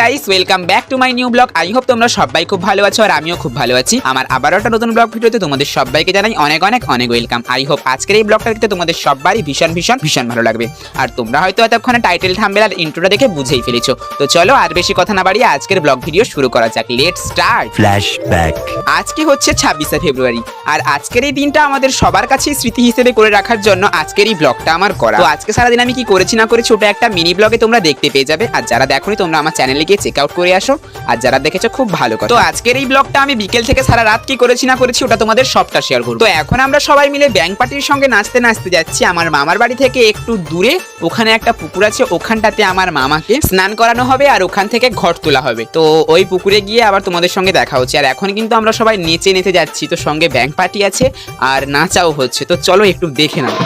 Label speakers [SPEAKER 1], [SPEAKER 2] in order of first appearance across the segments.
[SPEAKER 1] guys welcome back to my new blog I hope তোমরা সবাই খুব ভালো আছো আর আমিও খুব ভালো আছি। আমার আবারও একটা নতুন ব্লগ ভিডিওতে তোমাদের সবাইকে জানাই অনেক অনেক অনেক ওয়েলকাম আই হোপ আজকের এই ব্লগটা দেখতে তোমাদের সবারই ভীষণ ভীষণ ভীষণ ভালো লাগবে। আর তোমরা হয়তো এতক্ষণে টাইটেল থাম্বেল আর ইন্ট্রোটা দেখে বুঝেই ফেলেছো। তো চলো আর বেশি কথা না বাড়িয়ে আজকের ব্লগ ভিডিও শুরু করা যাক। Let start
[SPEAKER 2] Flashback.
[SPEAKER 1] আজকে হচ্ছে ছাব্বিশে ফেব্রুয়ারি। আর আজকের এই দিনটা আমাদের সবার কাছে স্মৃতি হিসেবে করে রাখার জন্য আজকের এই ব্লগটা আমার করা। তো আজকে সারাদিন আমি কি করেছি না করেছি ওটা একটা মিনি ব্লগে তোমরা দেখতে পেয়ে যাবে। আর যারা দেখোনি তোমরা আমার চ্যানেলে গিয়ে চেক আউট করে আসো। আর যারা দেখেছ, খুব ভালো কথা। তো আজকের এই ব্লগটা আমি বিকেল থেকে সারা রাত কি করেছি না করেছি, ওটা তোমাদের সবটা শেয়ার করব। তো এখন আমরা সবাই মিলে ব্যাংক পার্টির সঙ্গে নাচতে নাচতে যাচ্ছি। আমার মামার বাড়ি থেকে একটু দূরে, ওখানে একটা পুকুর আছে, ওখানটাতে আমার মামাকে স্নান করানো হবে আর ওখান থেকে ঘট তোলা হবে। তো ওই পুকুরে গিয়ে আবার তোমাদের সঙ্গে দেখা হচ্ছে। আর এখন কিন্তু আমরা সবাই নেচে নেচে যাচ্ছি, তো সঙ্গে ব্যাংক পার্টি আছে আর নাচাও হচ্ছে। তো চলো একটু দেখে নাও।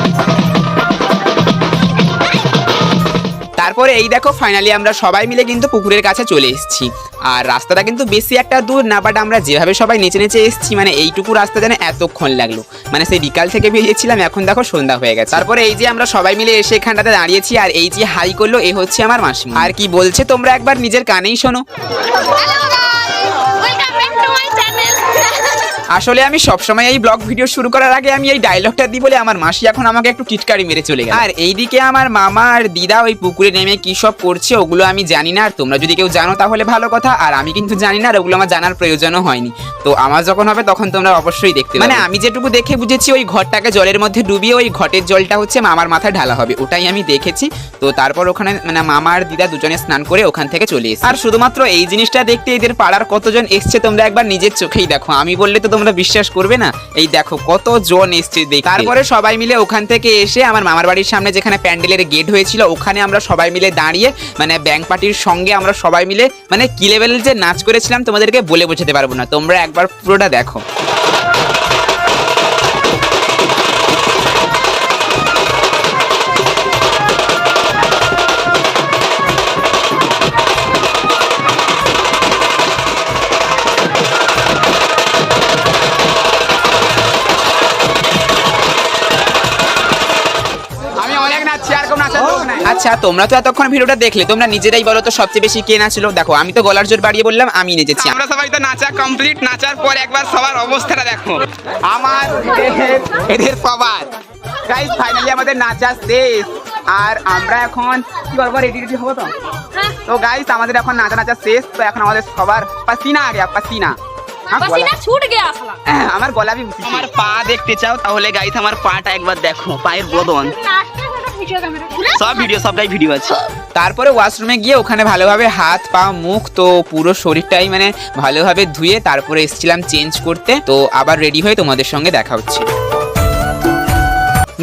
[SPEAKER 1] তারপরে এই দেখো ফাইনালি আমরা সবাই মিলে কিন্তু পুকুরের কাছে চলে এসেছি। আর রাস্তাটা কিন্তু বেশি একটা দূর না বাট আমরা যেভাবে সবাই নেচে নেচে এসেছি মানে এইটুকু রাস্তা যেন এতক্ষণ লাগল। মানে সেই বিকাল থেকে বেরিয়েছিলাম, এখন দেখো সন্ধ্যা হয়ে গেছে। তারপরে এই যে আমরা সবাই মিলে এসে এখানটাতে দাঁড়িয়েছি, আর এই যে হাই করল, এ হচ্ছে আমার মাসিমা। আর কি বলছে তোমরা একবার নিজের কানেই শোনো। আসলে আমি সবসময় এই ব্লগ ভিডিও শুরু করার আগে আমি এই ডায়লগটা দিই বলে আমার মাসি এখন আমাকে একটু টিটকারি মেরে চলে গেল। আর এইদিকে আমার মামা আর দিদা ওই পুকুরে নেমে কি সব করছে ওগুলো আমি জানি না। আর তোমরা যদি কেউ জানো তাহলে ভালো কথা। আর আমি কিন্তু জানি না আর ওগুলো আমার জানার প্রয়োজনও হয়নি। তো আমার যখন হবে তখন তোমরা অবশ্যই দেখতে। মানে আমি যেটুকু দেখে বুঝেছি ওই ঘরটাকে জলের মধ্যে ডুবিয়ে ওই ঘটের জলটা হচ্ছে মামার মাথায় ঢালা হবে। ওটাই আমি দেখেছি। তো তারপর ওখানে মানে মামা আর দিদা দুজনে স্নান করে ওখান থেকে চলে এসেছে। আর শুধুমাত্র এই জিনিসটা দেখতে এদের পাড়ার কতজন এসছে তোমরা একবার নিজের চোখেই দেখো। আমি বললে তো তোমরা বিশ্বাস করবে না? এই দেখো কত জন এসছে দেখতে। তারপরে সবাই মিলে ওখান থেকে এসে আমার মামার বাড়ির সামনে যেখানে প্যান্ডেলের গেট হয়েছিল, ওখানে আমরা সবাই মিলে দাঁড়িয়ে মানে ব্যাংক পার্টির সঙ্গে আমরা সবাই মিলে মানে কি লেভেলের যে নাচ করেছিলাম তোমাদেরকে বলে বোঝাতে পারব না। তোমরা একবার পুরোটা দেখো। আচ্ছা তোমরা তো এতক্ষণ ভিডিওটা দেখলে তোমরা নিজেরাই বলো তো সবচেয়ে বেশি কে নাচলো? দেখো আমি তো গলার জোর বাড়িয়ে বললাম আমি নেচেছি।
[SPEAKER 3] আমরা সবাই তো নাচা কমপ্লিট নাচার পর একবার সবার অবস্থাটা দেখো।
[SPEAKER 1] আমার এদের সবার গাইস ফাইনালি আমাদের নাচা শেষ। আর আমরা এখন কি বলব রেডি রেডি হব তো? তো গাইস আমাদের এখন নাচা নাচা শেষ। তো এখন আমাদের সবার পাসিনা আগে পাসিনা। আমার গলা
[SPEAKER 3] আমার পা দেখতে চাও তাহলে গাইস আমার পাটা একবার দেখো পায়ের বদন। সব ভিডিও সবটাই ভিডিও আছে।
[SPEAKER 1] তারপরে ওয়াশরুমে গিয়ে ওখানে ভালোভাবে হাত পা মুখ তো পুরো শরীরটাই মানে ভালোভাবে ধুয়ে তারপরে এসেছিলাম চেঞ্জ করতে। তো আবার রেডি হয়ে তোমাদের সঙ্গে দেখা হচ্ছে।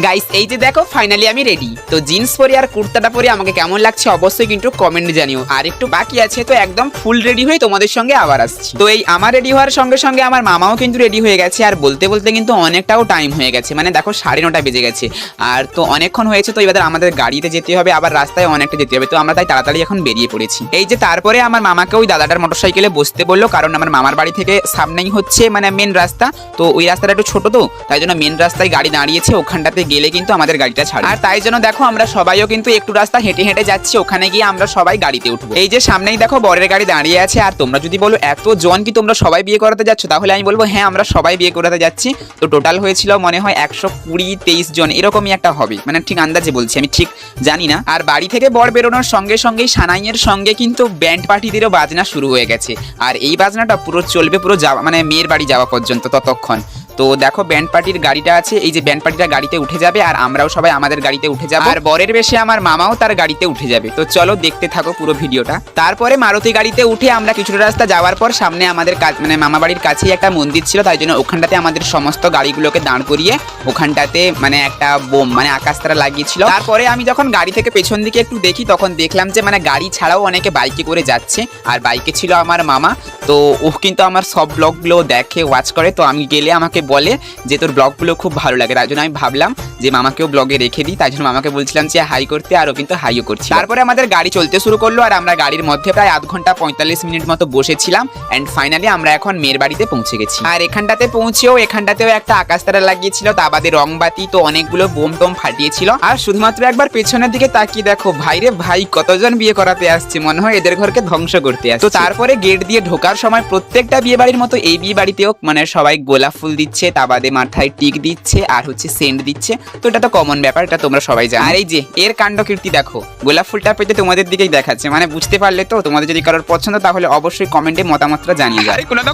[SPEAKER 1] গাইস এই যে দেখো ফাইনালি আমি রেডি তো জিন্স পরে আর কুর্তাটা পরে, আমাকে কেমন লাগছে অবশ্যই কিন্তু কমেন্ট জানিও। আর একটু বাকি আছে, তো একদম ফুল রেডি হয়ে তোমাদের সঙ্গে আবার আসছি। তো এই আমার রেডি হওয়ার সঙ্গে সঙ্গে আমার মামাও কিন্তু রেডি হয়ে গেছে, আর বলতে বলতে কিন্তু অনেকটাও টাইম হয়ে গেছে। মানে দেখো, সাড়ে নটা বেজে গেছে। আর তো অনেকক্ষণ হয়েছে, তো এবার আমাদের গাড়িতে যেতে হবে, আবার রাস্তায় অনেকটা যেতে হবে। তো আমরা তাই তাড়াতাড়ি এখন বেরিয়ে পড়েছি। এই যে তারপরে আমার মামাকে ওই দাদাটার মোটরসাইকেলে বসতে বলল, কারণ আমার মামার বাড়ি থেকে সামনেই হচ্ছে মানে মেন রাস্তা। তো ওই রাস্তাটা একটু ছোট তো, তাই জন্য মেন রাস্তায় গাড়ি দাঁড়িয়েছে ওখানটাতে গেলে কিন্তু আমাদের গাড়িটা ছাড়ে আর তাই জন্য দেখো আমরা সবাইও কিন্তু একটু রাস্তা হেঁটে হেঁটে যাচ্ছি, ওখানে গিয়ে আমরা সবাই গাড়িতে উঠবো। এই যে সামনেই দেখো বরের গাড়ি দাঁড়িয়ে আছে, আর তোমরা যদি বলো এত জন কি তোমরা সবাই বিয়ে করাতে যাচ্ছ, তাহলে আমি বলব হ্যাঁ আমরা সবাই বিয়ে করাতে যাচ্ছি। তো টোটাল হয়েছিল মনে হয় একশো কুড়ি তেইশ জন, এরকমই একটা হবে। মানে ঠিক আন্দাজে বলছি, আমি ঠিক জানি না। আর বাড়ি থেকে বর বেরোনোর সঙ্গে সঙ্গেই সানাইয়ের সঙ্গে কিন্তু ব্যান্ড পার্টিদেরও বাজনা শুরু হয়ে গেছে। আর এই বাজনাটা পুরো চলবে পুরো যাওয়া মানে মেয়ের বাড়ি যাওয়া পর্যন্ত ততক্ষণ। তো দেখো ব্যান্ড পার্টির গাড়িটা আছে, এই যে ব্যান্ড পার্টিটা গাড়িতে উঠে যাবে আর আমরাও সবাই আমাদের গাড়িতে উঠে যাব। আর বরের বেশে আমার মামাও তার গাড়িতে উঠে যাবে। তো চলো দেখতে থাকো পুরো ভিডিওটা। তারপরে মারুতি গাড়িতে উঠে আমরা কিছুটা রাস্তা যাওয়ার পর সামনে আমাদের কাছ- মানে মামা বাড়ির কাছেই একটা মন্দির ছিল, তাই জন্য ওখানটাতে আমাদের সমস্ত গাড়িগুলোকে দাঁড় করিয়ে ওখানটাতে মানে একটা বোম মানে আকাশ তারা লাগিয়েছিল। তারপরে আমি যখন গাড়ি থেকে পেছন দিকে একটু দেখি, তখন দেখলাম যে মানে গাড়ি ছাড়াও অনেকে বাইকে করে যাচ্ছে, আর বাইকে ছিল আমার মামা। তো ও কিন্তু আমার সব ব্লগগুলো দেখে ওয়াচ করে। তো আমি গেলে আমাকে বলে যে তোর ব্লগগুলো খুব ভালো লাগে তাই জন্য আমি ভাবলাম যে মামাকেও ব্লগে রেখে দিই তাই জন্য মামাকে বলছিলাম যে হাই করতে আরও কিন্তু হাইও করছি তারপরে আমাদের গাড়ি চলতে শুরু করল আর আমরা গাড়ির মধ্যে প্রায় আধ ঘণ্টা পঁয়তাল্লিশ মিনিট মতো বসেছিলাম অ্যান্ড ফাইনালি আমরা এখন মেয়ের বাড়িতে পৌঁছে গেছি। আর এখানটাতে পৌঁছেও এখানটাতেও একটা আকাশ তারা লাগিয়েছিল তা বাদে রং বাতি তো অনেকগুলো বোম টোম ফাটিয়েছিল। আর শুধুমাত্র একবার পেছনের দিকে তাকিয়ে দেখো ভাইরে ভাই কতজন বিয়ে করাতে আসছে মনে হয় এদের ঘরকে ধ্বংস করতে আসছে। তো তারপরে গেট দিয়ে ঢোকার সময় প্রত্যেকটা বিয়ে বাড়ির মতো এই বিয়ে বাড়িতেও মানে সবাই গোলাপ ফুল দিচ্ছে তা বাদে মাথায় টিক দিচ্ছে আর হচ্ছে সেন্ট দিচ্ছে। তো এটা তো কমন ব্যাপার এটা তোমরা সবাই জানো। আর এই যে এর কাণ্ড কীর্তি দেখো। গোলাপ ফুলটা পেতে তোমাদের দিকেই দেখাচ্ছে। মানে বুঝতে পারলে তো তোমাদের যদি কারোর পছন্দ তাহলে অবশ্যই কমেন্টে মতামতটা জানিয়ে যাবে কোনো তো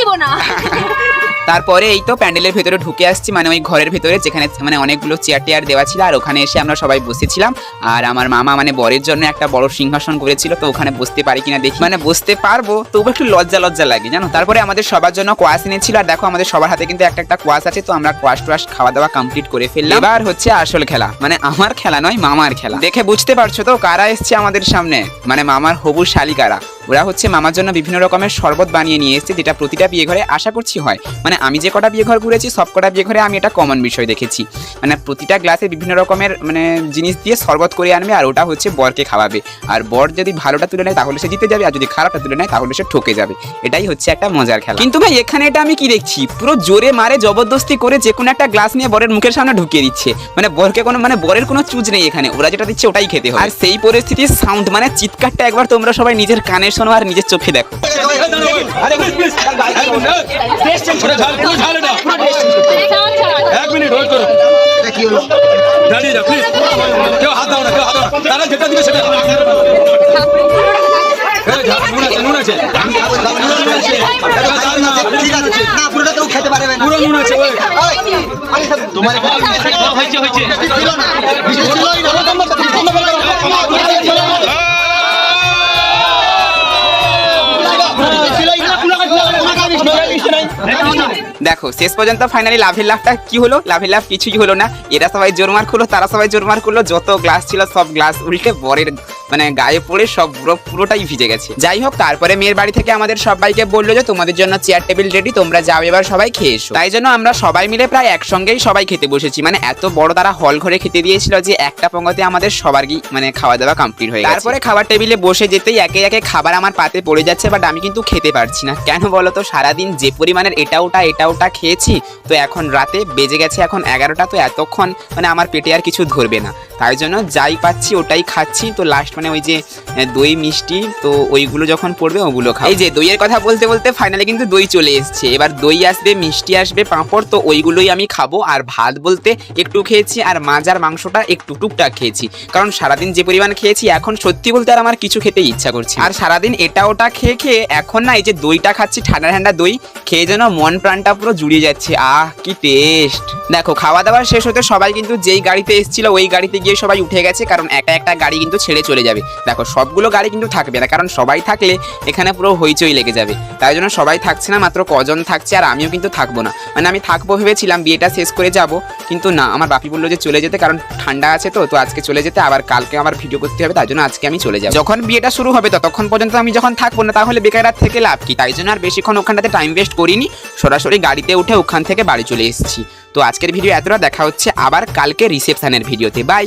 [SPEAKER 4] দিব না।
[SPEAKER 1] তারপরে এই তো প্যান্ডেলের ভেতরে ঢুকে আসছি মানে ওই ঘরের ভেতরে যেখানে মানে অনেকগুলো চেয়ার টেয়ার দেওয়া ছিল, আর ওখানে এসে আমরা সবাই বসেছিলাম। আর আমার মামা মানে বরের জন্য একটা বড় সিংহাসন করেছিল, তো ওখানে বসতে পারি কিনা দেখি। মানে বসতে পারব, তবু একটু লজ্জা লজ্জা লাগে, জানো? তারপরে আমাদের সবার জন্য কোয়াশ এনেছিল, আর দেখো আমাদের সবার হাতে কিন্তু একটা একটা কোয়াশ আছে, তো আমরা কোয়াশ টোয়াশ খাওয়া দাওয়া কমপ্লিট করে ফেললাম। এবার হচ্ছে আসল খেলা মানে আমার খেলা নয়, মামার খেলা। দেখে বুঝতে পারছ তো কারা এসছে আমাদের সামনে? মানে মামার হবু শালিকারা। ওরা হচ্ছে মামার জন্য বিভিন্ন রকমের শরবত বানিয়ে নিয়ে এসেছে, যেটা প্রতিটা বিয়ে ঘরে আশা করছি হয়। মানে আমি যে কটা বিয়ে ঘর ঘুরেছি, সব কটা বিয়ে ঘরে আমি এটা কমন বিষয় দেখেছি। মানে প্রতিটা গ্লাসে বিভিন্ন রকমের মানে জিনিস দিয়ে শরবত করে আনবে আর ওটা হচ্ছে বরকে খাওয়াবে। আর বর যদি ভালোটা তুলে নেয় তাহলে সে জিতে যাবে, আর যদি খারাপটা তুলে নেয় তাহলে সে ঠকে যাবে। এটাই হচ্ছে একটা মজার খেলা। কিন্তু ভাই, এখানে এটা আমি কি দেখছি? পুরো জোরে মারে জবরদস্তি করে যে কোনো একটা গ্লাস নিয়ে বরের মুখের সামনে ঢুকিয়ে দিচ্ছে। মানে বরকে কোনো মানে বরের কোনো চুজ নেই এখানে, ওরা যেটা দিচ্ছে ওটাই খেতে হয় আর সেই পরিস্থিতির সাউন্ড মানে চিৎকারটা একবার তোমরা সবাই নিজের কানে শোনো আর নিজের চোখে দেখো।
[SPEAKER 2] এক মিনিট হোল্ড করো দাঁড়িয়ে যাও প্লিজ কেউ হাত দাও না। কেউ হাত দাও তারা যেটা দিবে সেটা এই
[SPEAKER 1] দেখো, শেষ পর্যন্ত ফাইনালি লাভের লাভটা কি হলো? লাভের লাভ কিছুই হলো না। এরা সবাই জোরমার করল, তারা সবাই জোরমার করল। যত গ্লাস ছিল সব গ্লাস উল্টে বরের মানে গায়ে পড়ে সব পুরো পুরোটাই ভিজে গেছে। যাই হোক, তারপরে মেয়ের বাড়ি থেকে আমাদের সবাইকে বলল যে, তোমাদের জন্য চেয়ার টেবিল রেডি তোমরা যাও এবার সবাই খেয়ে এসো। তাই জন্য আমরা সবাই মিলে প্রায় একসঙ্গেই সবাই খেতে বসেছি। মানে এত বড় তারা হল ঘরে খেতে দিয়েছিল যে, একটা পঙ্গতে আমাদের সবার মানে খাওয়া দাওয়া কমপ্লিট হয়ে তারপরে খাবার টেবিলে বসে যেতেই একে একে খাবার আমার পাতে পড়ে যাচ্ছে বাট আমি কিন্তু খেতে পারছি না। কেন বলো তো সারাদিন যে পরিমাণের এটা ওটা এটা ওটা খেয়েছি, তো এখন রাতে বেজে গেছে এখন এগারোটা, তো এতক্ষণ মানে আমার পেটে আর কিছু ধরবে না। তাই জন্য যাই পাচ্ছি, ওটাই খাচ্ছি, তো লাস্ট মানে ওই যে দই মিষ্টি তো ওইগুলো যখন পড়বে ওগুলো খাই এই যে দইয়ের কথা বলতে বলতে ফাইনালি কিন্তু দই চলে এসছে। এবার দই আসবে মিষ্টি আসবে পাঁপড় তো ওইগুলোই আমি খাব। আর ভাত বলতে একটু খেয়েছি আর মাছ আর মাংসটা একটু টুকটাক খেয়েছি। কারণ সারাদিন যে পরিমাণ খেয়েছি এখন সত্যি বলতে আর আমার কিছু খেতে ইচ্ছা করছে আর সারাদিন এটা ওটা খেয়ে খেয়ে এখন না এই যে দইটা খাচ্ছি ঠান্ডা ঠান্ডা দই খেয়ে যেন মন প্রাণটা পুরো জুড়িয়ে যাচ্ছে। আহ কি টেস্ট দেখো খাওয়া দাওয়া শেষ হতে সবাই কিন্তু যেই গাড়িতে এসেছিল, ওই গাড়িতে গিয়ে সবাই উঠে গেছে, কারণ একটা একটা গাড়ি কিন্তু ছেড়ে চলে যাবে। দেখো, সবগুলো গাড়ি কিন্তু থাকবে না, কারণ সবাই থাকলে এখানে পুরো হইচই লেগে যাবে। তাই জন্য সবাই থাকছে না, মাত্র কজন থাকছে, আর আমিও কিন্তু থাকব না। মানে আমি থাকব ভেবেছিলাম, বিয়েটা শেষ করে যাব, কিন্তু না, আমার বাপি বলল যে চলে যেতে, কারণ ঠান্ডা আছে তো তো আজকে চলে যেতে, আবার কালকে আমার ভিডিও করতে হবে, তাই জন্য আজকে আমি চলে যাব। যখন বিয়েটা শুরু হবে, ততক্ষণ পর্যন্ত আমি যখন থাকব না, তাহলে বেকার থেকে লাভ কি? তাই জন্য আর বেশিক্ষণ ওখানটাতে টাইম ওয়েস্ট করিনি, সরাসরি গাড়িতে উঠে ওখান থেকে বাড়ি চলে এসেছি। তো আজকের ভিডিও এতটা। দেখা হচ্ছে আবার কালকে রিসেপশনের ভিডিওতে। বাই